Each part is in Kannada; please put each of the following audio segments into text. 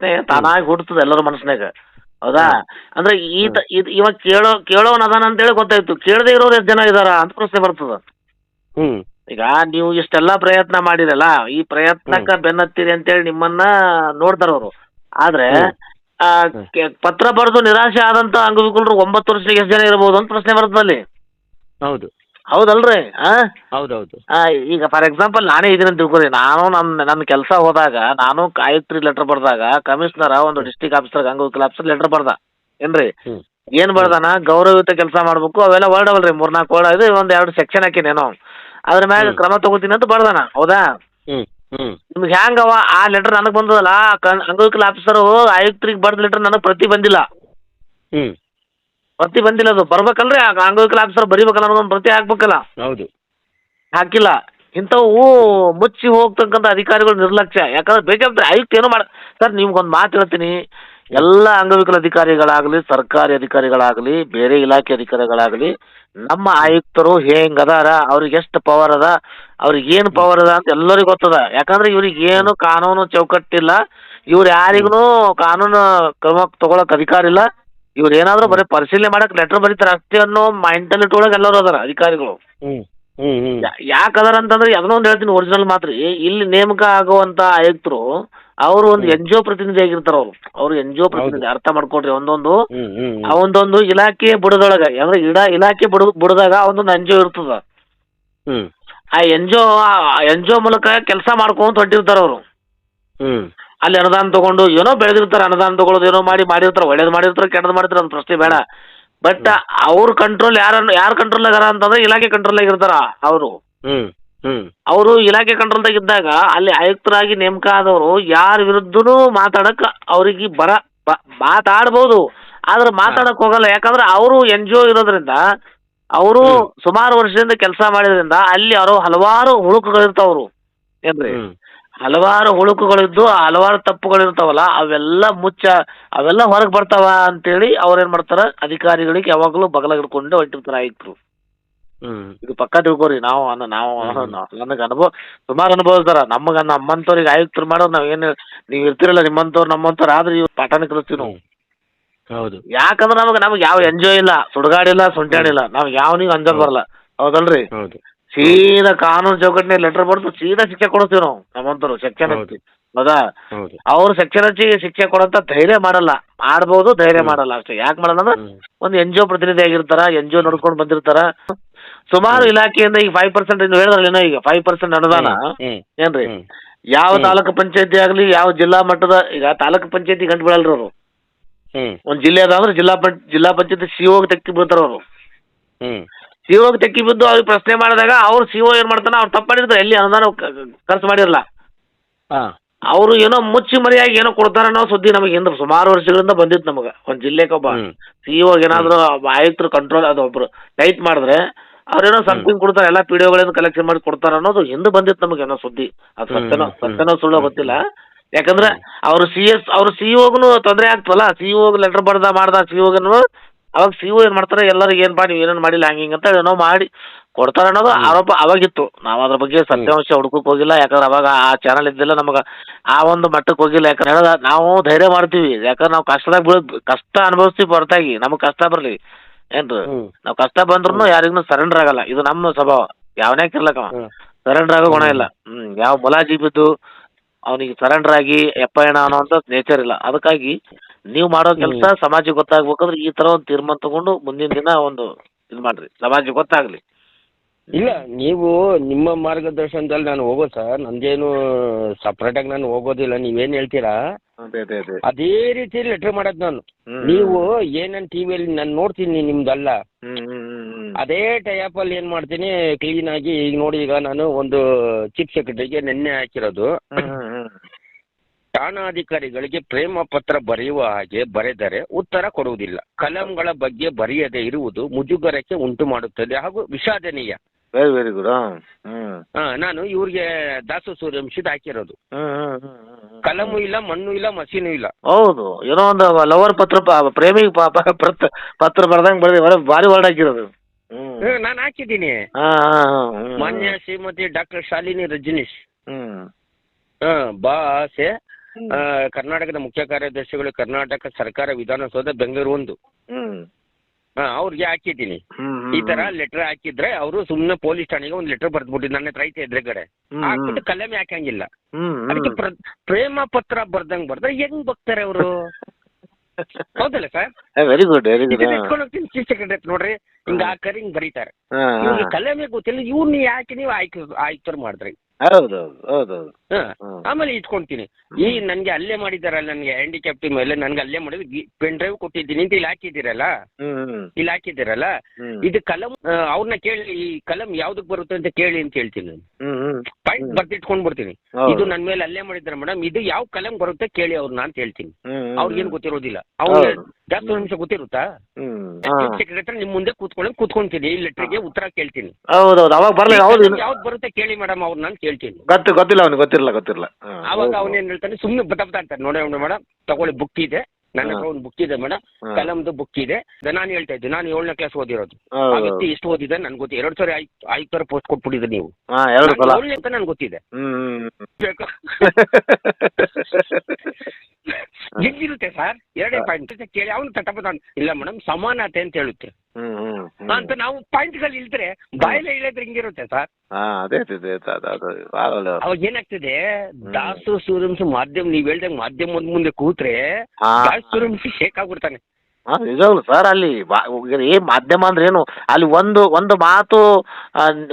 ತಾನಾಗಿ ಹುಡ್ತದ ಎಲ್ಲರ ಮನಸ್ಸಿನಾಗ ಹೌದಾ? ಅಂದ್ರೆ ಈ ತ- ಇದ್- ಇವಾಗ ಕೇಳೋ ಕೇಳೋನ್ ಅದಾನ ಅಂತೇಳಿ ಗೊತ್ತಾಯ್ತು. ಕೇಳದೆ ಇರೋರು ಎಷ್ಟು ಜನ ಇದಾರ ಅಂತ ಪ್ರಶ್ನೆ ಬರ್ತದ. ಹ್ಮ್. ಈಗ ನೀವು ಇಷ್ಟೆಲ್ಲಾ ಪ್ರಯತ್ನ ಮಾಡಿರಲ್ಲ ಈ ಪ್ರಯತ್ನಕ್ಕ ಬೆನ್ನತ್ತೀರಿ ಅಂತೇಳಿ ನಿಮ್ಮನ್ನ ನೋಡ್ತಾರ ಅವರು. ಆದ್ರೆ ಹ್ಮ್. ಆ, ಕೆ- ಪತ್ರ ಬರೆದು ನಿರಾಶೆ ಆದಂತ ಅಂಗವಿಕಲರು ಒಂಬತ್ತು ವರ್ಷಕ್ಕೆ ಎಷ್ಟು ಜನ ಇರಬಹುದು ಅಂತ ಪ್ರಶ್ನೆ ಬರ್ತದಲ್ಲಿ. ಹೌದು. ಹೌದಲ್ರಿ? ಆ? ಹೌದೌದು. ಈಗ ಫಾರ್ ಎಕ್ಸಾಂಪಲ್ ನಾನೇ ಇದನ್ನ ತಿಳ್ಕೊರಿ ನಾನು ನನ್ನ ನನ್ನ ಕೆಲಸ ಹೋದಾಗ ನಾನು ಆಯುಕ್ತರಿಗೆ ಲೆಟರ್ ಬರೆದಾಗ ಕಮಿಷನರ್ ಒಂದು ಡಿಸ್ಟಿಕ್ ಆಫೀಸರ್ ಅಂಗವಿಕಲ ಆಫೀಸರ್ ಲೆಟರ್ ಬರ್ದ. ಏನ್ರಿ. ಏನ್ ಬರ್ದಾನ? ಗೌರವಯುತ ಕೆಲಸ ಮಾಡ್ಬೇಕು ಅವೆಲ್ಲ ವರ್ಡ್ ಅವಲ್ರಿ ಮೂರ್ನಾಲ್ಕು ವರ್ಡ್ ಇದು ಒಂದ್ ಎರಡು ಸೆಕ್ಷನ್ ಹಾಕಿನೇನೋ ಅದ್ರ ಮ್ಯಾಗ ಕ್ರಮ ತಗೋತೀನಿ ಅಂತ ಬರ್ದಾನ. ಹೌದಾ? ನಿಮ್ಗೆ ಹ್ಯಾಂಗವ? ಆ ಲೆಟರ್ ನನಗೆ ಬಂದದಲ್ಲ? ಅಂಗವಿಕಲ ಆಫೀಸರ್ ಆಯುಕ್ತರಿಗೆ ಬರ್ದ ಲೆಟರ್ ನನಗೆ ಪ್ರತಿ ಬಂದಿಲ್ಲ. ಹ್ಮ್. ಪ್ರತಿ ಬಂದಿಲ್ಲ ಅದು. ಬರ್ಬೇಕಲ್ರಿ? ಆ ಅಂಗವಿಕಲ ಆಫೀಸರ್ ಬರಿಬೇಕಲ್ಲ ಅನ್ನೋದೊಂದು ಪ್ರತಿ ಹಾಕ್ಬೇಕಲ್ಲ? ಹೌದು. ಹಾಕಿಲ್ಲ. ಇಂಥವು ಮುಚ್ಚಿ ಹೋಗ್ತಕ್ಕಂಥ ಅಧಿಕಾರಿಗಳು ನಿರ್ಲಕ್ಷ್ಯ. ಯಾಕಂದ್ರೆ ಬೇಕಾದ್ರೆ ಆಯುಕ್ತ ಏನು ಮಾಡ ಸರ್ ನಿಮ್ಗೊಂದು ಮಾತು ಹೇಳ್ತೀನಿ. ಎಲ್ಲ ಅಂಗವಿಕಲ ಅಧಿಕಾರಿಗಳಾಗಲಿ ಸರ್ಕಾರಿ ಅಧಿಕಾರಿಗಳಾಗಲಿ ಬೇರೆ ಇಲಾಖೆ ಅಧಿಕಾರಿಗಳಾಗಲಿ ನಮ್ಮ ಆಯುಕ್ತರು ಹೆಂಗದಾರ ಅದಾರ ಅವ್ರಿಗೆ ಎಷ್ಟು ಪವರ್ ಅದ ಅವ್ರಿಗೆ ಏನು ಪವರ್ ಅದ ಅಂತ ಎಲ್ಲರಿಗೂ ಗೊತ್ತದ. ಯಾಕಂದ್ರೆ ಇವ್ರಿಗೆ ಏನು ಕಾನೂನು ಚೌಕಟ್ಟಿಲ್ಲ. ಇವ್ರು ಯಾರಿಗೂ ಕಾನೂನು ಕ್ರಮ ತಗೊಳಕ್ ಅಧಿಕಾರ ಇಲ್ಲ. ಇವ್ರು ಏನಾದ್ರು ಬರೀ ಪರಿಶೀಲನೆ ಮಾಡಕ್ ಲೆಟರ್ ಬರೀತಾರೆ ಅಷ್ಟೇ ಅನ್ನೋ ಮೆಂಟಾಲಿಟಿ ಒಳಗೆ ಎಲ್ಲರೂ ಅದಾರ ಅಧಿಕಾರಿಗಳು. ಹ್ಮ್ ಹ್ಮ್ ಹ್ಮ್. ಯಾಕೆ ಅದಾರ ಅಂತಂದ್ರೆ ಅದನ್ನ ಒಂದು ಹೇಳ್ತೀನಿ ಒರಿಜಿನಲ್ ಮಾತ್ರ. ಇಲ್ಲಿ ನೇಮಕ ಆಗುವಂತ ಆಯುಕ್ತರು ಅವರು ಒಂದು ಎನ್ ಜಿ ಒ ಪ್ರತಿನಿಧಿ ಆಗಿರ್ತಾರ ಅವರು. ಅವ್ರು ಎನ್ ಜಿ ಒ ಪ್ರತಿನಿಧಿ ಅರ್ಥ ಮಾಡ್ಕೊಡ್ರಿ ಒಂದೊಂದು. ಹ್ಮ್ ಹ್ಮ್ ಆ ಒಂದೊಂದು ಇಲಾಖೆ ಬುಡದೊಳಗ ಅಂದ್ರೆ ಇಡ ಇಲಾಖೆ ಬುಡ ಬುಡದಾಗ ಒಂದೊಂದು ಎನ್ ಜಿ ಒ ಇರ್ತದ. ಹ್ಮ್. ಆ N G O N G O ಮೂಲಕ ಕೆಲಸ ಮಾಡ್ಕೊಂತ ಹೊಂಟಿರ್ತಾರ ಅವರು. ಹ್ಮ್. ಅಲ್ಲಿ ಅನುದಾನ ತಗೊಂಡು ಏನೋ ಬೆಳೆದಿರ್ತಾರೆ ಅನುದಾನ ತಗೊಳ್ಳೋದು ಏನೋ ಮಾಡಿ ಮಾಡಿರ್ತಾರೆ ಒಳ್ಳೇದು ಮಾಡಿರ್ತಾರೆ ಕೆಟ್ಟದ್ದು ಮಾಡಿರ್ತಾರೆ ಅಂತ ಪ್ರಶ್ನೆ ಬೇಡ. ಬಟ್ ಅವ್ರ ಕಂಟ್ರೋಲ್ ಯಾರನ್ನು ಯಾರ ಕಂಟ್ರೋಲ್ ಅದಾರ ಅಂತಂದ್ರೆ ಇಲಾಖೆ ಕಂಟ್ರೋಲ್ ಆಗಿರ್ತಾರ ಅವರು. ಅವರು ಇಲಾಖೆ ಕಂಟ್ರೋಲ್ ಇದ್ದಾಗ ಅಲ್ಲಿ ಆಯುಕ್ತರಾಗಿ ನೇಮಕ ಆದವರು ಯಾರ ವಿರುದ್ಧನೂ ಮಾತಾಡಕ್ ಅವ್ರಿಗೆ ಬರ ಮಾತಾಡ್ಬೋದು. ಆದ್ರೆ ಮಾತಾಡಕ್ ಹೋಗಲ್ಲ. ಯಾಕಂದ್ರೆ ಅವರು ಎನ್ ಜಿ ಒ ಇರೋದ್ರಿಂದ ಅವರು ಸುಮಾರು ವರ್ಷದಿಂದ ಕೆಲಸ ಮಾಡಿದ್ರಿಂದ ಅಲ್ಲಿ ಅವರು ಹಲವಾರು ಹುಳುಕುಗಳಿರ್ತಾವ್ರು ಏನ್ರಿ? ಹಲವಾರು ಹುಳುಕುಗಳಿದ್ದು ಹಲವಾರು ತಪ್ಪುಗಳಿರ್ತಾವಲ್ಲ ಅವೆಲ್ಲ ಮುಚ್ಚ ಅವೆಲ್ಲ ಹೊರಗೆ ಬರ್ತಾವ ಅಂತೇಳಿ ಅವ್ರೇನ್ ಮಾಡ್ತಾರ? ಅಧಿಕಾರಿಗಳಿಗೆ ಯಾವಾಗಲೂ ಬಗಲ ಹಿಡ್ಕೊಂಡು ಹೊಂಟಿರ್ತಾರ ಆಯುಕ್ತರು. ಹ್ಮ್. ಇದು ಪಕ್ಕ ತಿಳ್ಕೊರಿ ನಾವು ಅನ್ನ- ನಾವು ನನಗ ಅನುಭವ ಸುಮಾರು ಅನುಭವಿಸ್ತಾರ ನಮಗ ನಮ್ಮಂತವ್ರಿಗೆ ಆಯುಕ್ತರು ಮಾಡೋರು ನಾವ್ ಏನು ನೀವು ಇರ್ತಿರಲ್ಲ ನಿಮ್ಮಂತವ್ರು ನಮ್ಮಂತವ್ರು ಆದ್ರೆ ಇವ್ರು ಪಾಠನ ಕಲಿಸ್ತೀವಿ ನಾವು. ಹೌದು. ಯಾಕಂದ್ರೆ ನಮಗೆ ನಮಗ್ ಯಾವ ಎಂಜಾಯ್ ಇಲ್ಲ ಸುಡುಗಾಡಿಲ್ಲ ಸುಂಟಾಡಿಲ್ಲ ನಾವ್ ನೀವು ಅಂಜಲ್ ಬರಲ್ಲ. ಹೌದಲ್ರಿ? ಹೌದು. ಸೀದಾ ಕಾನೂನು ಚೌಕಟ್ಟಿನ ಲೆಟರ್ ಬರೆದು ಸೀದಾ ಶಿಕ್ಷೆ ಕೊಡ್ತೀವಿ ನಾವು ನಮ್ಮಂತರು ಸೆಕ್ಷನ್ ಹೌದು. ಹಚ್ಚಿ ಹೌದಾ? ಹೌದು. ಅವ್ರು ಶಿಕ್ಷಣ ಹಚ್ಚಿ ಶಿಕ್ಷೆ ಕೊಡಂತ ಧೈರ್ಯ ಮಾಡಲ್ಲ. ಮಾಡ್ಬೋದು ಧೈರ್ಯ. ಮಾಡಲ್ಲ ಅಷ್ಟೇ. ಯಾಕೆ ಮಾಡಲ್ಲ ಅಂದ್ರೆ ಒಂದು ಎನ್ ಜಿ ಒ ಪ್ರತಿನಿಧಿ ಆಗಿರ್ತಾರ ಎನ್ ಜಿ ಒ ನಡ್ಕೊಂಡು ಬಂದಿರ್ತಾರ. ಸುಮಾರು ಇಲಾಖೆಯಿಂದ ಈಗ ಫೈವ್ ಪರ್ಸೆಂಟ್ ನೀವು ಏನೋ ಈಗ ಫೈವ್ ಪರ್ಸೆಂಟ್ ಅನುದಾನ. ಏನ್ರಿ? ಯಾವ. ತಾಲೂಕು ಪಂಚಾಯತಿ ಆಗ್ಲಿ ಯಾವ ಜಿಲ್ಲಾ ಮಟ್ಟದ ಈಗ ತಾಲೂಕು ಪಂಚಾಯತಿ ಗಂಟು ಬೀಳಲ್ರಿ ಅವರು. ಒಂದ್ ಜಿಲ್ಲೆ ಅದ ಅಂದ್ರೆ ಜಿಲ್ಲಾ ಪಂಚ ಜಿಲ್ಲಾ ಪಂಚಾಯತಿ ಸಿಒ ತೆಕ್ಕಿ ಬೀಳ್ತಾರ ಅವರು. ಸಿ ಓಗೆ ತೆಕ್ಕಿ ಬಿದ್ದು ಅವ್ರಿಗೆ ಪ್ರಶ್ನೆ ಮಾಡಿದಾಗ ಅವ್ರು ಸಿ ಓ ಏನ್ ಮಾಡ್ತಾನ ಅವ್ರು ತಪ್ಪು ಮಾಡಿರ್ತಾರೆ. ಎಲ್ಲಿ ಅನುದಾನ ಖರ್ಚು ಮಾಡಿರಲ್ಲ. ಹಾ. ಅವರು ಏನೋ ಮುಚ್ಚಿ ಮರೆಯಾಗಿ ಏನೋ ಕೊಡ್ತಾರ ಅನ್ನೋ ಸುದ್ದಿ ನಮಗೆ ಹಿಂದೆ ಸುಮಾರು ವರ್ಷಗಳಿಂದ ಬಂದಿತ್ತು ನಮಗೆ. ಒಂದ್ ಜಿಲ್ಲೆಗೆ ಒಬ್ಬ ಸಿ ಓ ಏನಾದ್ರು ಆಯುಕ್ತರು ಕಂಟ್ರೋಲ್ ಅದು ಒಬ್ರು ಟೈಟ್ ಮಾಡಿದ್ರೆ ಅವ್ರೇನೋ ಸಮಥಿಂಗ್ ಕೊಡ್ತಾರೆ ಎಲ್ಲ ಪಿ ಡಿ ಕಲೆಕ್ಷನ್ ಮಾಡಿ ಕೊಡ್ತಾರ ಅನ್ನೋದು ಹಿಂದೆ ಬಂದಿತ್ತು ನಮಗೆ ಏನೋ ಸುದ್ದಿ. ಅದು ಸತ್ಯನೋ ಸತ್ಯನೋ ಸುಳ್ಳೋ. ಗೊತ್ತಿಲ್ಲ. ಯಾಕಂದ್ರೆ ಅವ್ರು ಸಿ ಎಸ್ ಅವ್ರು ಸಿ ಓಗ್ನು ತೊಂದರೆ ಆಗ್ತವಲ್ಲ ಸಿ ಲೆಟರ್ ಬರ್ದ ಮಾಡ್ದ ಸಿ ಓಗನು ಅವಾಗ ಸಿ ಓ ಏನ್ ಮಾಡ್ತಾರೆ ಎಲ್ಲರಿಗೆ ಏನ್ ಮಾಡಿ ಏನೇನ್ ಮಾಡಿಲ್ಲ ಹಂಗಿಂಗ್ ಅಂತ ಏನೋ ಮಾಡಿ ಕೊಡ್ತಾರ ಅನ್ನೋದು ಆರೋಪ ಅವಾಗಿತ್ತು. ನಾವು ಅದ್ರ ಬಗ್ಗೆ ಸತ್ಯಾಂಶ ಹುಡುಕಕ್ ಹೋಗಿಲ್ಲ ಯಾಕಂದ್ರೆ ಅವಾಗ ಆ ಚಾನಲ್ ಇದ್ದಿಲ್ಲ ನಮಗ ಆ ಒಂದು ಮಟ್ಟಕ್ಕೆ ಹೋಗಿಲ್ಲ. ಯಾಕಂದ್ರೆ ಹೇಳದ ನಾವು ಧೈರ್ಯ ಮಾಡ್ತೀವಿ. ಯಾಕಂದ್ರೆ ನಾವು ಕಷ್ಟದಾಗ ಬೀಳ್ ಕಷ್ಟ ಅನುಭವಿಸ್ತೀವಿ ಹೊರತಾಗಿ ನಮಗೆ ಕಷ್ಟ ಬರ್ಲಿ. ಏನ್ರಿ? ನಾವು ಕಷ್ಟ ಬಂದ್ರು ಯಾರಿಗೂ ಸರೆಂಡರ್ ಆಗಲ್ಲ. ಇದು ನಮ್ಮ ಸ್ವಭಾವ. ಯಾವನೇ ಕಿರ್ಲಕ್ಕ. ಸರೆಂಡರ್ ಆಗೋ ಗುಣ ಇಲ್ಲ. ಹ್ಮ್. ಯಾವ ಮೊಲಾಜಿ ಬಿದ್ದು ಅವನಿಗೆ ಸರೆಂಡರ್ ಆಗಿ ಎಪ್ಪ ಎಣ ಅನ್ನೋಂಥ ನೇಚರ್ ಇಲ್ಲ. ಅದಕ್ಕಾಗಿ ನೀವು ಮಾಡೋ ಕೆಲಸ ಸಮಾಜಕ್ಕೆ ಗೊತ್ತಾಗ್ಬೇಕಂದ್ರೆ ಈ ತರ ಒಂದು ತೀರ್ಮಾನ ತಗೊಂಡು ಮುಂದಿನ ದಿನ ಒಂದು ಇದು ಮಾಡ್ರಿ. ಸಮಾಜಕ್ಕೆ ಗೊತ್ತಾಗ್ಲಿ. ಇಲ್ಲ ನೀವು ನಿಮ್ಮ ಮಾರ್ಗದರ್ಶನದಲ್ಲಿ ನಾನು ಹೋಗೋದು ಸರ್ ನಂದೇನು ಸಪ್ರೇಟ್ ಆಗಿ ನಾನು ಹೋಗೋದಿಲ್ಲ. ನೀವೇನ್ ಹೇಳ್ತೀರಾ? ಅದೇ ಅದೇ ಅದೇ. ಅದೇ ರೀತಿ ಲೆಟರ್ ಮಾಡೋದು ನಾನು. ಹ್ಮ್. ನೀವು ಏನನ್ ಟಿವಿಯಲ್ಲಿ ನಾನು ನೋಡ್ತೀನಿ ನಿಮ್ದಲ್ಲ. ಅದೇ ಹ್ಮ್ ಹ್ಮ್ ಏನ್ ಮಾಡ್ತೀನಿ ಕ್ಲೀನ್ ಆಗಿ ಈಗ ನೋಡಿ ಈಗ ನಾನು ಒಂದು ಚೀಫ್ ಸೆಕ್ರೆಟರಿಗೆ ನಿನ್ನೆ ಹಾಕಿರೋದು. ಹ್ಮ್. ಠಾಣಾಧಿಕಾರಿಗಳಿಗೆ ಪ್ರೇಮ ಪತ್ರ ಬರೆಯುವ ಹಾಗೆ ಬರೆದರೆ ಉತ್ತರ ಕೊಡುವುದಿಲ್ಲ. ಕಲಂಗಳ ಬಗ್ಗೆ ಬರೆಯದೇ ಇರುವುದು ಮುಜುಗರಕ್ಕೆ ಉಂಟು ಮಾಡುತ್ತದೆ ಹಾಗೂ ವಿಷಾದನೀಯ. ವೆರಿ ವೆರಿ ಗುಡ್ ನಾನು ಇವ್ರಿಗೆ ದಾಸು ಸೂರ್ಯವಂಶದ ಹಾಕಿರೋದು. ಕಲಮು ಇಲ್ಲ ಮಣ್ಣು ಇಲ್ಲ ಮಸೀನು ಇಲ್ಲ. ಹೌದು. ಏನೋ ಒಂದು ಲವರ್ ಪತ್ರ ಪ್ರೇಮಿ ಪತ್ರ ಬರ್ದಂಗೆ ಬರ್ದಿ ಭಾರಿ ವರ್ಡ್ ಹಾಕಿರೋದು. ನಾನು ಹಾಕಿದ್ದೀನಿ. ಮಾನ್ಯ ಶ್ರೀಮತಿ ಡಾಕ್ಟರ್ ಶಾಲಿನಿ ರಜನೀಶ್. ಬಾಸೆ ಕರ್ನಾಟಕದ ಮುಖ್ಯ ಕಾರ್ಯದರ್ಶಿಗಳು ಕರ್ನಾಟಕ ಸರ್ಕಾರ ವಿಧಾನಸೌಧ ಬೆಂಗಳೂರು ಒಂದು. ಅವ್ರಿಗೆ ಹಾಕಿದ್ದೀನಿ. ಈ ತರ ಲೆಟರ್ ಹಾಕಿದ್ರೆ ಅವರು ಸುಮ್ಮನೆ ಪೊಲೀಸ್ ಠಾಣೆಗೆ ಒಂದು ಲೆಟರ್ ಬರ್ದ್ಬಿಟ್ಟು ನನ್ನ ಹತ್ರ ಐತೆ ಎದುರುಗಡೆ. ಹಾಕ್ಬಿಟ್ಟು ಕಲಮೆ ಹಾಕಂಗಿಲ್ಲ ಅದಕ್ಕೆ ಪ್ರೇಮ ಪತ್ರ ಬರ್ದಂಗ್ ಬರ್ದ್ರೆ ಹೆಂಗ್ ಬಗ್ತಾರೆ ಅವರು? ಹೌದಲ್ಲ sir? Very good very good ಇಟ್ಕೊಂಡು ಹೋಗ್ತೀನಿ ಚೀಫ್ ಸೆಕ್ರೆಟರಿ ನೋಡ್ರಿ. ಹಿಂಗ ಹಾಕರಿ ಹಿಂಗ್ ಬರೀತಾರೆ. ಕಲಮೆ ಗೊತ್ತಿಲ್ಲ ಇವ್ರನ್ನ ಯಾಕೆ ನೀವು ಆಯ್ಕೆ ಆಯ್ಕೆ ಮಾಡಿದ್ರಿ? ಹೌದು ಹೌದು ಹೌದು ಹ. ಹ್ಮ್. ಆಮೇಲೆ ಇಟ್ಕೊಂತೀನಿ. ಈ ನನ್ಗೆ ಅಲ್ಲೇ ಮಾಡಿದಾರಲ್ಲ ನನ್ಗೆ ಟೀಮ್ ಮೇಲೆ ನನ್ಗೆ ಅಲ್ಲೇ ಮಾಡಿದ್ರು. ಪೆನ್ ಡ್ರೈವ್ ಕೊಟ್ಟಿದ್ದೀನಿ ಅಂತ ಇಲ್ಲಿ ಹಾಕಿದ್ದೀರಲ್ಲ? ಇಲ್ಲಿ ಹಾಕಿದ್ದೀರಲ್ಲ? ಇದು ಕಲಂ ಅವ್ರನ್ನ ಕೇಳಿ ಈ ಕಲಂ ಯಾವ್ದಕ್ ಬರುತ್ತೆ ಅಂತ ಕೇಳಿ ಅಂತ ಹೇಳ್ತೀನಿ ನಾನು. ಪಾಯಿಂಟ್ ಬರ್ದಿಟ್ಕೊಂಡ್ ಬರ್ತೀನಿ. ಇದು ನನ್ ಮೇಲೆ ಅಲ್ಲೇ ಮಾಡಿದ್ದಾರೆ ಮೇಡಮ್. ಇದು ಯಾವ ಕಲಂ ಬರುತ್ತೆ ಕೇಳಿ ಅವ್ರನ್ನ ಅಂತ ಹೇಳ್ತೀನಿ. ಅವ್ರಿಗೆ ಅವ್ರಿಗೇನು ಗೊತ್ತಿರೋದಿಲ್ಲ. ಅವ್ರಿಗೆ. ಜಾಸ್ತಿ ನಿಮಿಷ ಗೊತ್ತಿರುತ್ತಾ? ಸೆಕ್ರೆಟರಿ ನಿಮ್ ಮುಂದೆ ಕೂತ್ಕೊಳ್ಳಿ ಕೂತ್ಕೊಂತೀನಿ. ಈ ಲೆಟರ್ಗೆ ಉತ್ತರ ಕೇಳ್ತೀನಿ. ಹೌದೌದು ಅವಾಗ ಬರ್ಲಿ ಹೌದು. ಯಾವ್ದು ಬರುತ್ತೆ ಕೇಳಿ ಮೇಡಮ್ ಅವ್ರನ್ನ ಅಂತ ಕೇಳ್ತೀನಿ ಗೊತ್ತು ಗೊತ್ತಿಲ್ಲ ಅವ್ನಿಗೆ ಗೊತ್ತಿರಲ್ಲ ಗೊತ್ತಿರಲ್ಲ. ಅವಾಗ ಆವಾಗ ಏನ್ ಅವನೇನ್ ಹೇಳ್ತಾನೆ ಸುಮ್ಮನೆ ಬತ್ತಾಡ್ತಾನೆ ನೋಡಿ ನೋಡಿ ಮೇಡಮ್ ತಗೊಳ್ಳಿ ಬುಕ್ ಇದೆ. ನನ್ನ ಹತ್ರ ಒಂದು ಬುಕ್ ಇದೆ ಮೇಡಮ್ ಹಾ. ಕಲಮ್ದು ಬುಕ್ ಇದೆ. ನಾನು ಹೇಳ್ತಾ ಇದ್ದೆ ನಾನು ಏಳನೇ ಕ್ಲಾಸ್ ಓದಿರೋದು. ಆ ವ್ಯಕ್ತಿ ಎಷ್ಟು ಓದಿದೆ ನನ್ಗೆ ಗೊತ್ತಿ ಎರಡು ಸಾರಿ ಆಯ್ತು ಆಯ್ತು ಪೋಸ್ಟ್ ಕೊಟ್ಬಿಟ್ಟಿದ್ರೆ ನೀವು. ಹಾ ಎರಡು ಸಲ. ಏಳನೇ ಅಂತ ನನ್ಗೆ ಗೊತ್ತಿದೆ. ಹ್ಮ್ ಹ್ಮ್ ಬೇಕು ಹೆಂಗಿರುತ್ತೆ ಸರ್? ಎರಡೇ ಪಾಯಿಂಟ್ ಕೇಳಿ ಅವನು ತಟಪದ ಇಲ್ಲ ಮೇಡಮ್ ಸಮಾನತೆ ಅಂತ ಹೇಳುತ್ತೆ. ಅಂತ ನಾವು ಪಾಯಿಂಟ್ಗಳು ಇಲ್ದ್ರೆ ಬಾಯಲ್ಲೇ ಇಳಿದ್ರೆ ಹಿಂಗಿರುತ್ತೆ ಸರ್? ಅದೇ ಅದೇ ಅವಾಗ ಏನಾಗ್ತದೆ? ದಾಸು ಸೂರ್ಯವಂಶ ಮಾಧ್ಯಮ ನೀವ್ ಹೇಳ್ದಂಗ್ ಮಾಧ್ಯಮದ ಮುಂದೆ ಕೂತ್ರೆ. ದಾಸು ಸೂರ್ಯವಂಶ ಶೇಕ್ ಆಗ್ಬಿಡ್ತಾನೆ. ನಿಜವಾಗ್ಲು ಸರ್ ಅಲ್ಲಿ ಏನ್ ಮಾಧ್ಯಮ ಅಂದ್ರೆ ಏನು, ಅಲ್ಲಿ ಒಂದು ಒಂದು ಮಾತು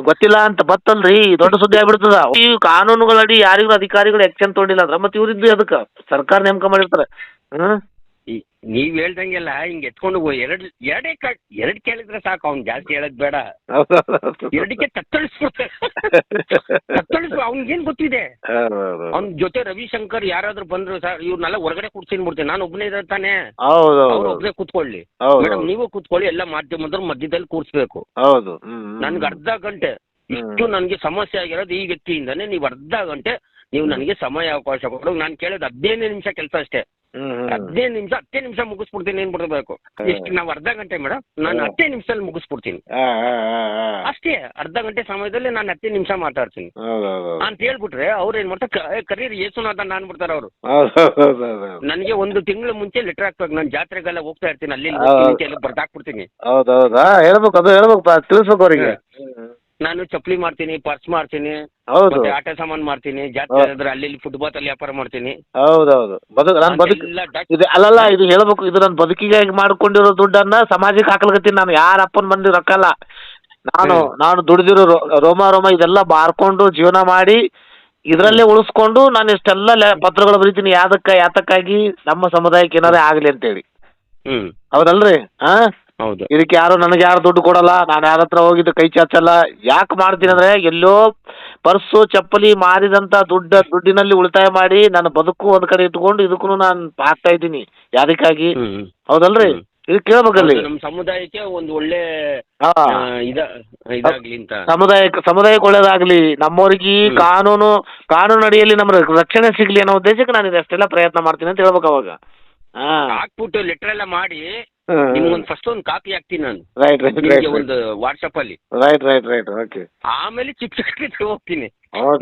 ಗೊತ್ತಿಲ್ಲ ಅಂತ ಬತ್ತಲ್ರಿ, ದೊಡ್ಡ ಸುದ್ದಿ ಆಗ್ಬಿಡ್ತದ. ಈ ಕಾನೂನುಗಳಡಿ ಯಾರಿಗೂ ಅಧಿಕಾರಿಗಳು ಎಕ್ಷನ್ ತೊಗೊಂಡಿಲ್ಲ ಅಂದ್ರೆ ಮತ್ತೆ ಇವ್ರಿದ್ದು ಅದಕ್ಕೆ ಸರ್ಕಾರ ನೇಮಕ ಮಾಡಿರ್ತಾರೆ. ಹ್ಮ್? ನೀವ್ ಹೇಳ್ದಂಗೆಲ್ಲ ಹಿಂಗ್ ಎತ್ಕೊಂಡು ಹೋಗಿ ಎರಡ್ ಎರಡೇ ಕ- ಎರಡ್ ಕೇಳಿದ್ರೆ ಸಾಕು ಅವ್ನ್ ಜಾಸ್ತಿ ಹೇಳದ್ ಬೇಡ. ಎರಡಕ್ಕೆ ತತ್ತಳಿಸ್ಬಿಡ್ತಾರೆ ತತ್ತಳಿಸ್ ಅವ್ನಿಗೇನ್ ಗೊತ್ತಿದೆ. ಅವ್ನ ಜೊತೆ ರವಿಶಂಕರ್ ಯಾರಾದ್ರೂ ಬಂದ್ರು ಸರ್ ಇವ್ರನ್ನೆಲ್ಲ ಹೊರಗಡೆ ಕೂಡ್ಸಿನ್ ಬಿಡ್ತೀನಿ. ನಾನು ಒಬ್ಬನೇ ಇದ್ರೆ ತಾನೆ? ಅವ್ರು ಒಬ್ಬನೇ ಕೂತ್ಕೊಳ್ಳಿ. ಮೇಡಮ್ ನೀವು ಕೂತ್ಕೊಳ್ಳಿ ಎಲ್ಲ ಮಾಧ್ಯಮದವ್ರು ಮಧ್ಯದಲ್ಲಿ ಕೂರ್ಸ್ಬೇಕು. ಹೌದು. ನನ್ಗೆ ಅರ್ಧ ಗಂಟೆ ಇಷ್ಟು ನನಗೆ ಸಮಸ್ಯೆ ಆಗಿರೋದು ಈ ವ್ಯಕ್ತಿಯಿಂದಾನೆ. ನೀವು ಅರ್ಧ ಗಂಟೆ ನೀವು ನನಗೆ ಸಮಯ ಅವಕಾಶ ಕೊಡೋದು ನಾನು ಕೇಳೋದು ಹದಿನೈದು ನಿಮಿಷ ಕೆಲಸ ಅಷ್ಟೇ. ಹದಿನೈದು ನಿಮಿಷ ಹತ್ತೇ ನಿಮಿಷ ಮುಗಿಸ್ಬಿಡ್ತೀನಿ ಏನ್ ಬಿಡಬೇಕು? ಎಷ್ಟು ನಾವು ಅರ್ಧ ಗಂಟೆ ಮೇಡಮ್ ನಾನು ಹತ್ತೇ ನಿಮಿಷದಲ್ಲಿ ಮುಗಿಸ್ಬಿಡ್ತೀನಿ. ಅಷ್ಟೇ ಅರ್ಧ ಗಂಟೆ ಸಮಯದಲ್ಲಿ ನಾನು ಹತ್ತೇ ನಿಮಿಷ ಮಾತಾಡ್ತೀನಿ. ಅಂತ ಹೇಳ್ಬಿಟ್ರೆ ಅವ್ರು ಏನ್ ಮಾಡ್ತಾರೆ ಕರೀರ್ ಯೇಸುನಾಥ ನಾನ್ ಬಿಡ್ತಾರ ಅವರು. ನನಗೆ ಒಂದು ತಿಂಗಳ ಮುಂಚೆ ಲೆಟರ್ ಹಾಕ್ಬೇಕು ನಾನು ಜಾತ್ರೆಗೆಲ್ಲ ಹೋಗ್ತಾ ಇರ್ತೀನಿ ಅಲ್ಲಿ ಅಂತ ಬರ್ದಾಕ್ಬಿಡ್ತೀನಿ. ಹೇಳ್ಬೇಕು ಅದು ಹೇಳ್ಬೇಕು ತಿಳ್ಸ್ಬೇಕು ಅವರಿಗೆ. ನಾನು ಚಪ್ಪಲಿ ಮಾಡ್ತೀನಿ ಪರ್ಸ್ ಮಾಡ್ತೀನಿ ಹೌದು. ಮತ್ತೆ ಆಟ ಸಾಮಾನ್ ಮಾಡ್ತೀನಿ ಜಾತ್ರೆ ಆದ್ರೆ ಅಲ್ಲಿ ಇಲ್ಲಿ ಫುಟ್ಬಾಲ್ ಅಲ್ಲಿ ವ್ಯಾಪಾರ ಮಾಡ್ತೀನಿ. ಹೌದೌದು. ಬದುಕು ನಾನು ಬದುಕು ಎಲ್ಲ ಡಾಕ್- ಇದು ಅಲ್ಲಲ್ಲ ಇದು ಹೇಳ್ಬೇಕು ಇದು ನನ್ನ ಬದುಕಿಗೆ ಮಾಡ್ಕೊಂಡಿರೋ ದುಡ್ಡನ್ನ ಸಮಾಜಕ್ಕೆ ಹಾಕ್ಲಕತ್ತೀನಿ ನಾನು. ಯಾರ ಅಪ್ಪನ ಬಂದಿ ರೊಕ್ಕ ಅಲ್ಲ ನಾನು. ನಾನು ದುಡಿದಿರೋ ರೋಮಾ ರೋಮ ರೋಮ ಇದೆಲ್ಲ ಬಾರ್ಕೊಂಡು ಜೀವನ ಮಾಡಿ ಇದರಲ್ಲೇ ಉಳಿಸ್ಕೊಂಡು ನಾನು ಇಷ್ಟೆಲ್ಲ ಲೆ- ಪತ್ರಗಳು ಬರೀತೀನಿ. ಯಾದಕ್ಕ ಯಾತಕ್ಕಾಗಿ ನಮ್ಮ ಸಮುದಾಯಕ್ಕೆ ಏನಾರೇ ಆಗಲಿ ಅಂತೇಳಿ. ಹ್ಮ್. ಹೌದಲ್ರಿ? ಹಾ ಹೌದು. ಇದಕ್ಕೆ ಯಾರು ನನಗೆ ಯಾರು ದುಡ್ಡು ಕೊಡಲ್ಲ ನಾನು ಯಾರ ಹತ್ರ ಹೋಗಿದ್ದು ಕೈ ಚಾಚಲ್ಲ. ಯಾಕೆ ಮಾಡ್ತೀನಿ ಅಂದ್ರೆ ಎಲ್ಲೋ ಪರ್ಸು ಚಪ್ಪಲಿ ಮಾರಿದಂತ ದುಡ್ಡ ದುಡ್ಡಿನಲ್ಲಿ ಉಳಿತಾಯ ಮಾಡಿ ನನ್ನ ಬದುಕು ಒಂದ್ ಕಡೆ ಇಟ್ಕೊಂಡು ಇದಕ್ಕೂ ನಾನು ಹಾಕ್ತಾ ಇದ್ದೀನಿ. ಯಾರಿಗಾಗಿ? ಹ್ಮ್ ಹೌದಲ್ರಿ. ಇದು ಕೇಳ್ಬೇಕಲ್ಲಿ. ನಮ್ಮ ಸಮುದಾಯಕ್ಕೆ ಒಂದು ಒಳ್ಳೆ ಹಾ. ಆ, ಇದ ಇದಾಗ್ಲಿ ಅಂತ. ಸಮುದಾಯಕ್ಕೆ ಸಮುದಾಯಕ್ಕೆ ಒಳ್ಳೇದಾಗ್ಲಿ. ನಮ್ಮವ್ರಿಗೆ ಕಾನೂನು ಕಾನೂನು ಅಡಿಯಲ್ಲಿ ನಮ್ಮ ರಕ್ಷಣೆ ಸಿಗ್ಲಿ ಅನ್ನೋ ಉದ್ದೇಶಕ್ಕೆ ನಾನು ಇದಷ್ಟೆಲ್ಲ ಪ್ರಯತ್ನ ಮಾಡ್ತೀನಿ ಅಂತ ಹೇಳ್ಬೇಕು ಅವಾಗ. ಹಾ. ಹಾಕ್ಬಿಟ್ಟು ಲೆಟರ್ ಎಲ್ಲ ಮಾಡಿ. ನಿಮ್ಗೊಂದು ಫಸ್ಟ್ ಒಂದು ಕಾಪಿ ಹಾಕ್ತೀನಿ ನಾನು. ರೈಟ್ ರೈಟ್ ನಿಮಗೆ ರೈಟ್ ಒಂದು ವಾಟ್ಸಪ್ ಅಲ್ಲಿ. ರೈಟ್ ರೈಟ್ ರೈಟ್ ಓಕೆ ಆಮೇಲೆ ಚಿಕ್ಕ ಸೆಕ್ರೆಟರಿ ಹೋಗ್ತೀನಿ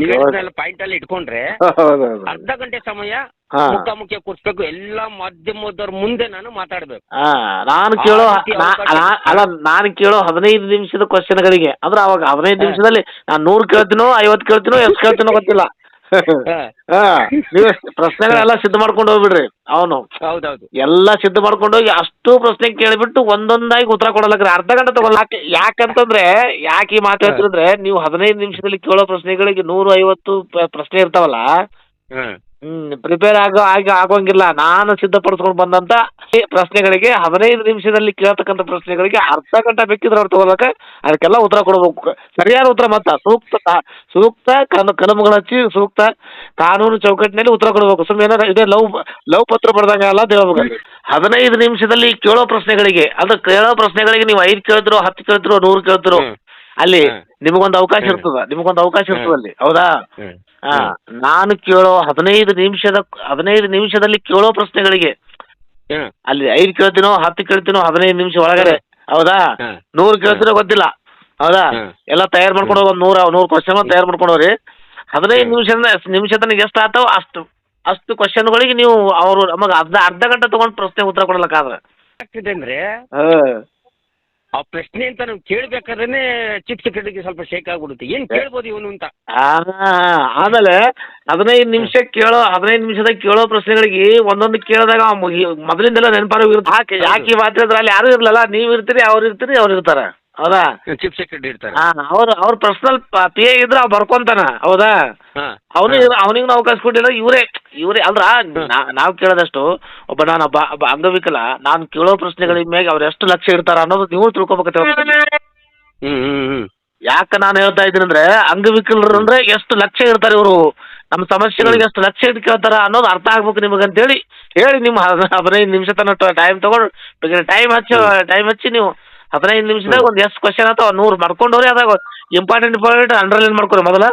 ನೀವು ಪಾಯಿಂಟ್ ಅಲ್ಲಿ ಇಟ್ಕೊಂಡ್ರೆ ಅರ್ಧ ಗಂಟೆ ಸಮಯ ಹಾ. ಮುಖಾಮುಖಿ ಕೂರಿಸ್ಬೇಕು. ಎಲ್ಲಾ ಮಾಧ್ಯಮದವ್ರ ಮುಂದೆ ನಾನು ಮಾತಾಡ್ಬೇಕು. ಹಾ ನಾನು ಕೇಳೋ ಆ ರೀತಿ ನಾ- ಅವಕಾಶ ನಾ- ಅಲ್ಲ ನಾನು ಕೇಳೋ ಹದಿನೈದು ನಿಮಿಷದ ಕ್ವಶನ್ಗಳಿಗೆ ಅಂದ್ರೆ ಅವಾಗ ಹದಿನೈದು. ನಿಮಿಷದಲ್ಲಿ ನಾನು ನೂರು ಕೇಳ್ತೀನೋ ಐವತ್ತು ಕೇಳ್ತೀನೋ ಎಷ್ಟು ಕೇಳ್ತೀನೋ ಗೊತ್ತಿಲ್ಲ. ಹಾ. ನೀವು ಪ್ರಶ್ನೆಗಳೆಲ್ಲ ಸಿದ್ಧ ಮಾಡ್ಕೊಂಡು ಹೋಗ್ಬಿಡ್ರಿ. ಅವನು. ಹೌದೌದು. ಎಲ್ಲ ಸಿದ್ಧ ಮಾಡ್ಕೊಂಡು ಹೋಗಿ ಅಷ್ಟು ಪ್ರಶ್ನೆ ಕೇಳಿಬಿಟ್ಟು ಒಂದೊಂದಾಗಿ ಉತ್ತರ ಕೊಡಲಕ್ರಿ. ಅರ್ಧ ಗಂಟೆ ತಗೊಳ್ಳ. ಯಾಕಂತಂದ್ರೆ ಯಾಕೆ ಈ ಮಾತು ಹೇಳ್ತೀರಂದ್ರೆ ನೀವು ಹದಿನೈದು ನಿಮಿಷದಲ್ಲಿ ಕೇಳೋ ಪ್ರಶ್ನೆಗಳಿಗೆ ನೂರ ಐವತ್ತು ಪ್ರಶ್ನೆ ಇರ್ತಾವಲ್ಲ. ಹ್ಮ್ ಪ್ರಿಪೇರ್ ಆಗೋ ಆಗ ಆಗೋಂಗಿಲ್ಲ. ನಾನು ಸಿದ್ಧಪಡಿಸ್ಕೊಂಡು ಬಂದಂತ ಈ ಪ್ರಶ್ನೆಗಳಿಗೆ ಹದಿನೈದು ನಿಮಿಷದಲ್ಲಿ ಕೇಳ್ತಕ್ಕಂಥ ಪ್ರಶ್ನೆಗಳಿಗೆ ಅರ್ಧ ಗಂಟೆ ಬೇಕಿದ್ರೆ ಅವ್ರು ತಗೊಳಕ ಅದಕ್ಕೆಲ್ಲ ಉತ್ತರ ಕೊಡಬೇಕು. ಸರಿಯಾದ ಉತ್ತರ ಮತ್ತ ಸೂಕ್ತ ಸೂಕ್ತ ಕನ ಕಲಮುಗಳು ಹಚ್ಚಿ ಸೂಕ್ತ ಕಾನೂನು ಚೌಕಟ್ಟಿನಲ್ಲಿ ಉತ್ತರ ಕೊಡಬೇಕು. ಸುಮ್ಮನೆ ಏನಾರ ಇದೇ ಲವ್ ಲವ್ ಪತ್ರ ಬರ್ದಂಗ ಅಲ್ಲ ಅಂತ ಹದಿನೈದು ನಿಮಿಷದಲ್ಲಿ ಕೇಳೋ ಪ್ರಶ್ನೆಗಳಿಗೆ, ಅದು ಕೇಳೋ ಪ್ರಶ್ನೆಗಳಿಗೆ ನೀವು ಐದು ಕೇಳಿದ್ರು, ಹತ್ತು ಕೇಳಿದ್ರು, ನೂರು ಕೇಳ್ತಿರೋ ಹ್ಮ್. ಅಲ್ಲಿ. ನಿಮಗೊಂದು ಅವಕಾಶ. ಇರ್ತದ ನಿಮಗೊಂದು ಅವಕಾಶ. ಇರ್ತದ ಅಲ್ಲಿ ಹೌದಾ. ಹಾ ನಾನು ಕೇಳೋ ಹದಿನೈದು ನಿಮಿಷದ ಹದಿನೈದು ನಿಮಿಷದಲ್ಲಿ ಕೇಳೋ ಪ್ರಶ್ನೆಗಳಿಗೆ ಅಲ್ಲಿ ಐದು ಕೇಳ್ತೀನೋ ಹತ್ತು ಕೇಳ್ತೀನೋ ಹದಿನೈದು ನಿಮಿಷ ಒಳಗಡೆ ಹೌದಾ. ನೂರು ಕೇಳ್ತೀನೋ ಗೊತ್ತಿಲ್ಲ ಹೌದಾ. ಎಲ್ಲ ತಯಾರು ಮಾಡ್ಕೊಂಡು ಹೋಗಿ ನೂರ ನೂರು ಕ್ವಶನ್ ತಯಾರು ಮಾಡ್ಕೊಂಡು ಹೋಗ್ರಿ ಹದಿನೈದು ನಿಮಿಷ ನಿಮಿಷ ತನಕ ಎಷ್ಟು ಆತಾವ ಅಷ್ಟು ಅಷ್ಟು ಕ್ವಶನ್ಗಳಿಗೆ ನೀವು ಅವರು ನಮಗೆ ಅರ್ಧ ಅರ್ಧ ಗಂಟೆ ತಗೊಂಡು ಪ್ರಶ್ನೆ ಉತ್ತರ ಕೊಡಲಕ್ಕಾದ್ರೆ ಆಗ್ತಿದೆ ಅಂದ್ರೆ ಆ ಪ್ರಶ್ನೆ ಅಂತ ನಾವು ಕೇಳ್ಬೇಕಾದ್ರೆ ಚಿಪ್ಸ್ ಕಡೆಗೆ ಸ್ವಲ್ಪ ಶೇಕ್ ಆಗ್ಬಿಡುತ್ತೆ. ಏನ್ ಕೇಳ್ಬೋದು ಇವನು ಅಂತ? ಆ, ಆಮೇಲೆ ಹದಿನೈದು ನಿಮಿಷ ಕೇಳೋ ಹದಿನೈದು ನಿಮಿಷದಾಗ ಕೇಳೋ ಪ್ರಶ್ನೆಗಳಿಗೆ ಒಂದೊಂದು ಕೇಳಿದಾಗ ಮೊದಲಿಂದೆಲ್ಲ ನೆನಪಾರು ಇರುತ್ತೆ ಯಾಕೆ ಯಾಕೆ ಈ ಮಾತ್ರ ಅಲ್ಲಿ ಯಾರು ಇರಲ್ಲ ನೀವು ಇರ್ತೀರಿ ಅವ್ರು ಇರ್ತೀರಿ ಅವ್ರು ಇರ್ತಾರೆ. ಹೌದಾ? ಚೀಫ್ ಸೆಕ್ರೆಟರಿ ಇರ್ತಾರೆ. ಹಾ ಅವ್ರ ಅವ್ರ ಪರ್ಸನಲ್ ಪಿ ಎ ಇದ್ರೆ ಬರ್ಕೊಂತಾನ ಹೌದಾ? ಹಾ. ಅವನಿಗೆ ಅವನಿಗೆ ನಾವು ಅವಕಾಶ ಕೊಟ್ಟಿಲ್ಲ ಇವರೇ ಇವರೇ ಅಲ್ರ ನಾವ್ ಕೇಳೋದಷ್ಟು ಒಬ್ಬ ನಾನು ಅಂಗವಿಕಲ ನಾನು ಕೇಳೋ ಪ್ರಶ್ನೆಗಳ ಮೇಲೆ ಅವ್ರ ಎಷ್ಟು ಲಕ್ಷ ಇಡ್ತಾರ ಅನ್ನೋದು ನೀವು ತಿಳ್ಕೊಬೇಕ ಹ್ಮ್ ಹ್ಮ್ ಹ್ಮ್. ಯಾಕೆ ನಾನು ಹೇಳ್ತಾ ಇದ್ದೀನಿ ಅಂದ್ರೆ ಅಂಗವಿಕಲರು ಅಂದ್ರೆ ಎಷ್ಟು ಲಕ್ಷ್ಯ ಇರ್ತಾರೆ ಇವರು? ನಮ್ಮ ಸಮಸ್ಯೆಗಳಿಗೆ ಎಷ್ಟು ಲಕ್ಷ ಇಟ್ಟು ಕೇಳ್ತಾರ ಅನ್ನೋದು ಅರ್ಥ ಆಗ್ಬೇಕು ನಿಮಗೆ ಅಂತೇಳಿ ಹೇಳಿ ನಿಮ್ಮ ಹದ- ಹದಿನೈದು ನಿಮಿಷ ತನಕ ಟೈಮ್ ತಗೊಂಡು ಟೈಮ್ ಹಚ್ಚಿ ಟೈಮ್ ಹಚ್ಚಿ ನೀವು ಹದಿನೈದು ನಿಮಿಷದಾಗ ಒಂದು ಎಷ್ಟು ಕ್ವಶನ್ ಅಥವಾ ನೂರು ಮಾಡ್ಕೊಂಡವ್ರಿ ಅದಾಗ. ಇಂಪಾರ್ಟೆಂಟ್ ಇಂಪಾರ್ಟೆಂಟ್ ಅಂಡರ್ಲೈನ್ ಮಾಡ್ಕೊರಿ ಮೊದಲ.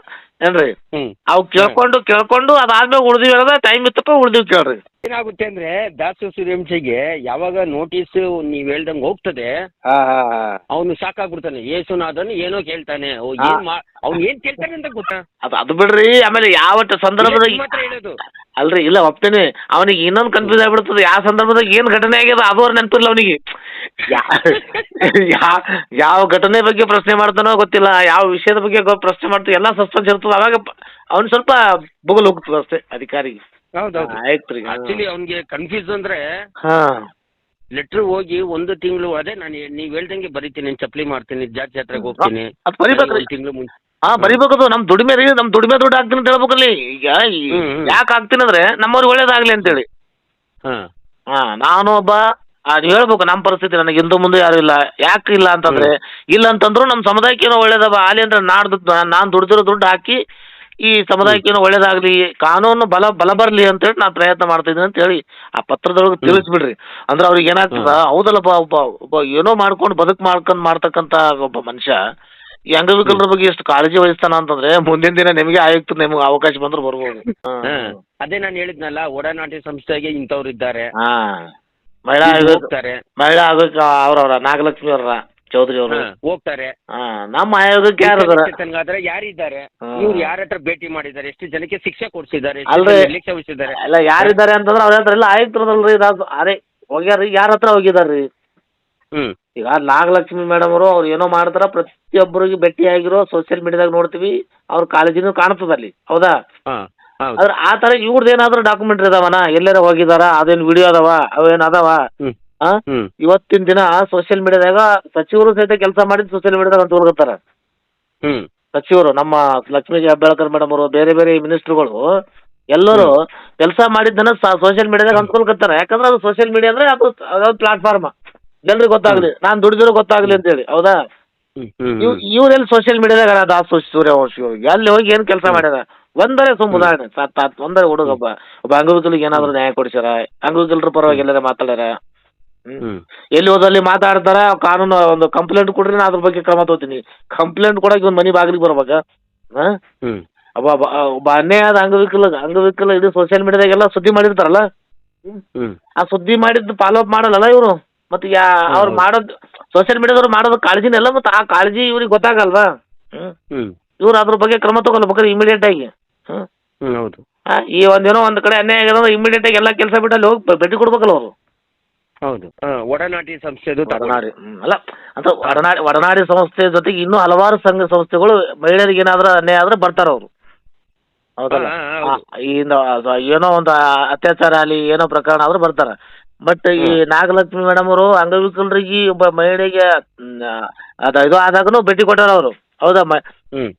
ಏನ್ರಿ? ಹ್ಮ್. ಅವು ಕೇಳ್ಕೊಂಡು ಕೇಳ್ಕೊಂಡು ಅದಾದ್ಮೇಲೆ ಉಳಿದಿವಿ ಅಲ್ಲ ಟೈಮ್ ಇತ್ತಪ್ಪ ಉಳಿದಿವಿ ಕೇಳ್ರಿ. ಏನಾಗುತ್ತೆ ಅಂದ್ರೆ ದಾಸು ಸೂರ್ಯವಂಶಿಗೆ ಯಾವಾಗ ನೋಟಿಸ್ ನೀವ್ ಹೇಳ್ದಂಗ್ ಹೋಗ್ತದೆ ಹಾ ಹಾ ಹಾ. ಅವನು ಸಾಕಾಗ್ಬಿಡ್ತಾನೆ. ಯೇಸುನಾದನ್ ಏನೋ ಕೇಳ್ತಾನೆ. ಓ. ಏನ್ ಮಾ ಅವ್ನು ಏನ್ ಕೇಳ್ತಾನೆ ಅಂತ ಗೊತ್ತಾ? ಅದು ಅದು ಬಿಡ್ರಿ ಆಮೇಲೆ ಯಾವ ಸಂದರ್ಭದಾಗ ಮಾತ್ರ ಹೇಳೋದು. ಅಲ್ರಿ ಇಲ್ಲ ಒಪ್ತೇನೆ. ಅವನಿಗೆ ಇನ್ನೊಂದು ಕನ್ಫ್ಯೂಸ್ ಆಗ್ಬಿಡ್ತದೆ. ಯಾವ ಸಂದರ್ಭದಾಗ ಏನ್ ಘಟನೆ ಆಗ್ಯದ ಅದು ಅವ್ರ ನೆನಪಿಲ್ಲ ಅವನಿಗೆ. ಯಾವ ಯಾವ ಘಟನೆ ಬಗ್ಗೆ ಪ್ರಶ್ನೆ ಮಾಡ್ತಾನೋ ಗೊತ್ತಿಲ್ಲ. ಯಾವ ವಿಷಯದ ಬಗ್ಗೆ ಗೊ- ಪ್ರಶ್ನೆ ಮಾಡ್ತೀವಿ ಎಲ್ಲ ಸಸ್ಪೆನ್ಸ್ ಇರ್ತದೆ. ಅವಾಗ ಅವ್ನು ಸ್ವಲ್ಪ ಬುಗಲ್ ಹೋಗ್ತದೆ ಅಷ್ಟೇ ಅಧಿಕಾರಿಗೆ. ಹೌದೌದು. ಆಯ್ತು ರೀ ಆಕ್ಚುಲಿ ಅವ್ನಿಗೆ ಕನ್ಫ್ಯೂಸ್ ಅಂದ್ರೆ ಹಾಂ. ಲೆಟ್ರ್ ಹೋಗಿ ಒಂದು ತಿಂಗಳು ಅದೇ ನಾನು ನೀವ್ ಹೇಳ್ದಂಗೆ ಬರಿತೀನಿ ಚಪ್ಲಿ ಮಾಡ್ತೀನಿ ಜಾತಿ ಜಾತ್ರೆಗೆ ಹೋಗ್ತೀನಿ. ಅದು ಬರಿಬೇಕ್ರಿ ಒಂದು ತಿಂಗಳು ಮುಂಚೆ. ಹಾ ಬರಿಬೇಕದು ನಮ್ ದುಡಿಮೆ ರೀ ನಮ್ ದುಡಿಮೆ ದುಡ್ಡು ಆಗ್ತೀನಿ ಅಂತ ಹೇಳ್ಬೇಕಲ್ಲಿ. ಈಗ. ಯಾಕೆ ಹಾಕ್ತೀನಿ ಅಂದ್ರೆ ನಮ್ಮವ್ರಿಗೆ ಒಳ್ಳೇದಾಗ್ಲಿ ಅಂತೇಳಿ. ಹಾ. ಹಾ ನಾನು ಒಬ್ಬ ಆ, ನೀವ್ ಹೇಳ್ಬೇಕು ನಮ್ಮ ಪರಿಸ್ಥಿತಿ ನನಗೆ ಹಿಂದೆ ಮುಂದೆ ಯಾರು ಇಲ್ಲ. ಯಾಕೆ ಇಲ್ಲ ಅಂತಂದ್ರೆ ಇಲ್ಲ ಅಂತಂದ್ರು ನಮ್ಮ ಸಮುದಾಯಕ್ಕೇನೋ ಒಳ್ಳೇದವ ಆಲಿ ಅಂದ್ರೆ ನಾಡ್ದು ನಾನು ದುಡ್ದಿರೋ ದುಡ್ಡು ಹಾಕಿ ಈ ಸಮುದಾಯಕ್ಕೇನೋ ಒಳ್ಳೇದಾಗ್ಲಿ ಕಾನೂನು ಬಲ ಬಲ ಬರಲಿ ಅಂತೇಳಿ ನಾನು ಪ್ರಯತ್ನ ಮಾಡ್ತಿದ್ದೀನಿ ಅಂತ ಹೇಳಿ ಆ ಪತ್ರದೊಳಗೆ ತಿಳಿಸ್ಬಿಡ್ರಿ. ಅಂದ್ರೆ ಅವ್ರಿಗೆ ಏನಾಗ್ತದ ಹೌದಲ್ಲಪ್ಪ ಒಬ್ಬ ಒಬ್ಬ ಏನೋ ಮಾಡ್ಕೊಂಡು ಬದುಕ್ ಮಾಡ್ಕೊಂಡು ಮಾಡ್ತಕ್ಕಂತ ಒಬ್ಬ ಮನುಷ್ಯ ಈ ಅಂಗವಿಕಲರ ಬಗ್ಗೆ ಎಷ್ಟು ಕಾಳಜಿ ವಹಿಸ್ತಾನ ಅಂತಂದ್ರೆ ಮುಂದಿನ ದಿನ ನಿಮಗೆ ಆಯುಕ್ತ ನಿಮ್ಗೆ ಅವಕಾಶ ಬಂದ್ರೆ ಬರ್ಬೋದು. ಅದೇ ನಾನು ಹೇಳಿದ್ನಲ್ಲ ಒಡನಾಟಿ ಸಂಸ್ಥೆಗೆ ಇಂಥವ್ರು ಇದ್ದಾರೆ ಹಾ. ಮಹಿಳಾ ಆಯೋಗ ಹೋಗ್ತಾರೆ. ಮಹಿಳಾ ಆಯೋಗಕ್ಕೆ ಅವ್ರವ್ರ ನಾಗಲಕ್ಷ್ಮಿ ಅವ್ರ ಚೌಧರಿ ಅವರು. ಹಾ, ಹೋಗ್ತಾರೆ. ಹಾ ನಮ್ಮ ಆಯೋಗಕ್ಕೆ ಯಾರು ಅದಾರ? ತನಗಾದ್ರೆ ಯಾರಿದ್ದಾರೆ? ಹಾ. ಇವ್ರು ಯಾರ ಹತ್ರ ಭೇಟಿ ಮಾಡಿದ್ದಾರೆ? ಎಷ್ಟು ಜನಕ್ಕೆ ಶಿಕ್ಷೆ ಕೊಡ್ಸಿದ್ದಾರೆ? ಅಲ್ರಿ. ಶಿಕ್ಷೆ ಉಳಿಸಿದ್ದಾರೆ ಅಲ್ಲ ಯಾರಿದ್ದಾರೆ ಅಂತಂದ್ರೆ ಅವ್ರ ಹತ್ರ ಎಲ್ಲ ಆಯುಕ್ತರದಲ್ರಿ ಅದೇ ಅರೆ ಹೋಗ್ಯಾರ್ರಿ ಯಾರ ಹತ್ರ ಹೋಗಿದಾರ್ರಿ? ಹ್ಮ್. ಈಗ ನಾಗಲಕ್ಷ್ಮಿ ಮೇಡಮ್ ಅವರು ಅವ್ರು ಏನೋ ಮಾಡ್ತಾರ ಪ್ರತಿಯೊಬ್ಬರಿಗೆ ಭೇಟಿಯಾಗಿರೋ ಸೋಶಿಯಲ್ ಮೀಡಿಯಾದಾಗ ನೋಡ್ತೀವಿ ಅವ್ರ ಕಾಳಜಿನೂ ಕಾಣ್ತದ ಅಲ್ಲಿ. ಹೌದಾ? ಹಾ. ಹೌದು. ಆದ್ರೆ ಆ ತರ ಇವ್ರದ್ದು ಏನಾದ್ರು ಡಾಕ್ಯುಮೆಂಟ್ರಿ ಅದಾವನ? ಎಲ್ಲಾರ ಹೋಗಿದಾರ? ಅದೇನ್ ವಿಡಿಯೋ ಅದಾವ? ಅವೇನ್ ಅದಾವ? ಹ್ಮ್. ಆ? ಹ್ಮ್. ಇವತ್ತಿನ ದಿನ ಸೋಷಿಯಲ್ ಮೀಡಿಯಾದಾಗ ಸಚಿವರು ಸಹಿತ ಕೆಲಸ ಮಾಡಿದ್ ಸೋಷಿಯಲ್ ಮೀಡಿಯಾದಾಗ ಅಂತ ಹೋಗ್ತಾರ ಹ್ಮ್. ಸಚಿವರು ನಮ್ಮ ಲಕ್ಷ್ಮೀ ಹೆಬ್ಬಾಳ್ಕರ್ ಮೇಡಮ್ ಅವರು ಬೇರೆ ಬೇರೆ ಮಿನಿಸ್ಟ್ರುಗಳು ಎಲ್ಲರೂ ಕೆಲಸ ಮಾಡಿದ್ದನ್ನ ಸೋಷಿಯಲ್ ಮೀಡಿಯಾದಾಗ ಹಂಚ್ಕೊಳ್ಕತ್ತಾರ ಯಾಕಂದ್ರೆ ಅದು ಸೋಷಿಯಲ್ ಮೀಡಿಯಾ ಅಂದ್ರೆ ಅದು ಅದೊಂದು ಪ್ಲಾಟ್ಫಾರ್ಮ್ ಜನರಿಗೆ ಗೊತ್ತಾಗ್ಲಿ. ನಾನು ದುಡಿದಿರೋ ಗೊತ್ತಾಗ್ಲಿ ಅಂತೇಳಿ. ಹೌದಾ? ಇವ್ರೆಲ್ಲಿ ಸೋಷಿಯಲ್ ಮೀಡಿಯಾದಾಗ ಅದ ಸೂರ್ಯವಂಶಿ ಇವ್ರು ಎಲ್ಲಿ ಹೋಗಿ ಏನು ಕೆಲಸ ಮಾಡ್ಯಾರ? ಒಂದರೆ ಸುಮ್ ಉದಾಹರಣೆ. ಸತ್ ಆತ್ ಒಂದರೆ ಹುಡುಗ ಒಬ್ಬ. ಅಂಗವಿಕಲಿಗೆ ಏನಾದ್ರು ನ್ಯಾಯ ಕೊಡಿಸ್ಯಾರ? ಅಂಗವಿಕಲರ ಪರವಾಗಿ ಎಲ್ಲಾರ ಮಾತಾಡ್ಯಾರ? ಎಲ್ಲಿ ಹೋದಲ್ಲಿ ಮಾತಾಡ್ತಾರ? ಕಾನೂನು ಒಂದು ಕಂಪ್ಲೇಂಟ್ ಕೊಡ್ರಿ ನಾ ಅದ್ರ ಬಗ್ಗೆ ಕ್ರಮ ತಗೋತೀನಿ ಕಂಪ್ಲೇಂಟ್ ಕೊಡಕ್ಕೆ ಒಂದು ಮನಿ ಬಾಗಿಲಿಗೆ ಬರ್ಬೇಕ? ಒಬ್ಬ ಒಬ್ಬ ಅನ್ಯಾಯದ ಅಂಗವಿಕಲ ಅಂಗವಿಕಲ ಇಡೀ ಸೋಷಿಯಲ್ ಮೀಡಿಯಾದಾಗೆಲ್ಲ ಸುದ್ದಿ ಮಾಡಿರ್ತಾರಲ್ಲ? ಹ್ಮ್. ಆ ಸುದ್ದಿ ಮಾಡಿದ್ದು ಫಾಲೋ ಅಪ್ ಮಾಡಲ್ಲ ಇವರು? ಮತ್ತೆ ಯಾ ಅವ್ರು. ಮಾಡೋದು ಸೋಷಿಯಲ್ ಮೀಡಿಯಾದವ್ರು ಮಾಡೋದು ಕಾಳಜಿನೆಲ್ಲ ಮತ್ತೆ ಆ ಕಾಳಜಿ ಇವ್ರಿಗೆ ಗೊತ್ತಾಗಲ್ವಾ? ಹ್ಮ್. ಇವ್ರು ಅದ್ರ ಬಗ್ಗೆ ಕ್ರಮ ತಗೊಳ್ಬೇಕಾರೆ ಇಮಿಡಿಯೇಟ್ ಆಗಿ. ಹೌದು. ಆ, ಈ ಒಂದೇನೋ ಒಂದ್ ಕಡೆ ಅನ್ಯಾಯ ಆಗ್ಯದ ಇಮಿಡಿಯೇಟ್ ಆಗಿ ಎಲ್ಲಾ ಕೆಲಸ ಬಿಟ್ಟು ಅಲ್ಲಿ ಹೋಗಿ ಭೇಟಿ ಕೊಡ್ಬೇಕಲ್ಲ ಅವರು. ಹೌದು. ಒಡನಾಟಿ ಸಂಸ್ಥೆದು ತಗೊಂಡು. ಒಡನಾಡಿ ಹ್ಮ್, ಅಲ್ಲ ಅಂತ ಒಡನಾಡಿ ಒಡನಾಡಿ ಸಂಸ್ಥೆ ಜೊತೆಗೆ ಇನ್ನೂ ಹಲವಾರು ಸಂಘ ಸಂಸ್ಥೆಗಳು ಮಹಿಳೆಯರಿಗೆ ಏನಾದ್ರೂ ಅನ್ಯಾಯ ಆದ್ರೆ ಬರ್ತಾರ ಅವರು. ಹೌದಲ್ಲ? ಹಾ, ಹಾ, ಆ, ಈ ನ- ಅದು ಏನೋ ಒಂದು ಅತ್ಯಾಚಾರ ಅಲ್ಲಿ ಏನೋ ಪ್ರಕರಣ ಆದ್ರೂ ಬರ್ತಾರ. ಬಟ್ ಈ. ನಾಗಲಕ್ಷ್ಮಿ ಮೇಡಮ್ ಅವರು ಅಂಗವಿಕಲರಿಗೆ ಒಬ್ಬ ಮಹಿಳೆಗೆ ಅದು ಇದು ಆದಾಗನು ಭೇಟಿ ಕೊಟ್ಟಾರ ಅವರು. ಹೌದಾ ಮ-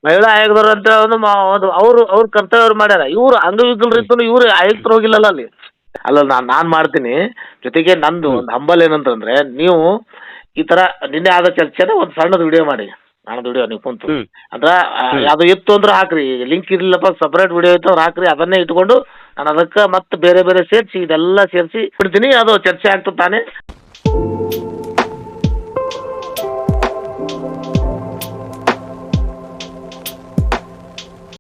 ಮಹಿಳಾ ಆಯೋಗದವ್ರು ಅಂತ ಒಂದು ಅವರು ಅವ್ರ ಕರ್ತವ್ಯ ಅವ್ರು ಮಾಡ್ಯಾರ. ಇವ್ರು ಅಂಗವಿಕಲರಿತ್ತು ಇವ್ರು ಆಯುಕ್ತರು ಹೋಗಿಲ್ಲಲ್ಲ ಅಲ್ಲಿ. ಅಲ್ಲ ನಾನು ನಾನು ಮಾಡ್ತೀನಿ. ಜೊತೆಗೆ ನಂದು ಒಂದು ಹಂಬಲ್ ಏನಂತಂದ್ರೆ ನೀವು ಈ ತರ ನಿನ್ನೆ ಆದ ಚರ್ಚೆನ ಒಂದು ಸಣ್ಣದ ವಿಡಿಯೋ ಮಾಡಿ. ನಾನು ದುಡಿಯೋ ನೀವು ಕುಂತು. ಅಂದ್ರೆ ಅಂದ್ರ ಅದು ಇತ್ತು ಅಂದ್ರೆ ಹಾಕ್ರಿ. ಲಿಂಕ್ ಇರ್ಲಿಲ್ಲಪ್ಪ ಸಪ್ರೇಟ್ ವಿಡಿಯೋ ಇತ್ತು ಅವ್ರು ಹಾಕ್ರಿ. ಅದನ್ನೇ ಇಟ್ಕೊಂಡು ನಾನು ಅದಕ್ಕೆ ಮತ್ತೆ ಬೇರೆ ಬೇರೆ ಸೇರಿಸಿ ಇದೆಲ್ಲ ಸೇರಿಸಿ ಬಿಡ್ತೀನಿ. ಅದು ಚರ್ಚೆ ಆಗ್ತದೆ ತಾನೇ.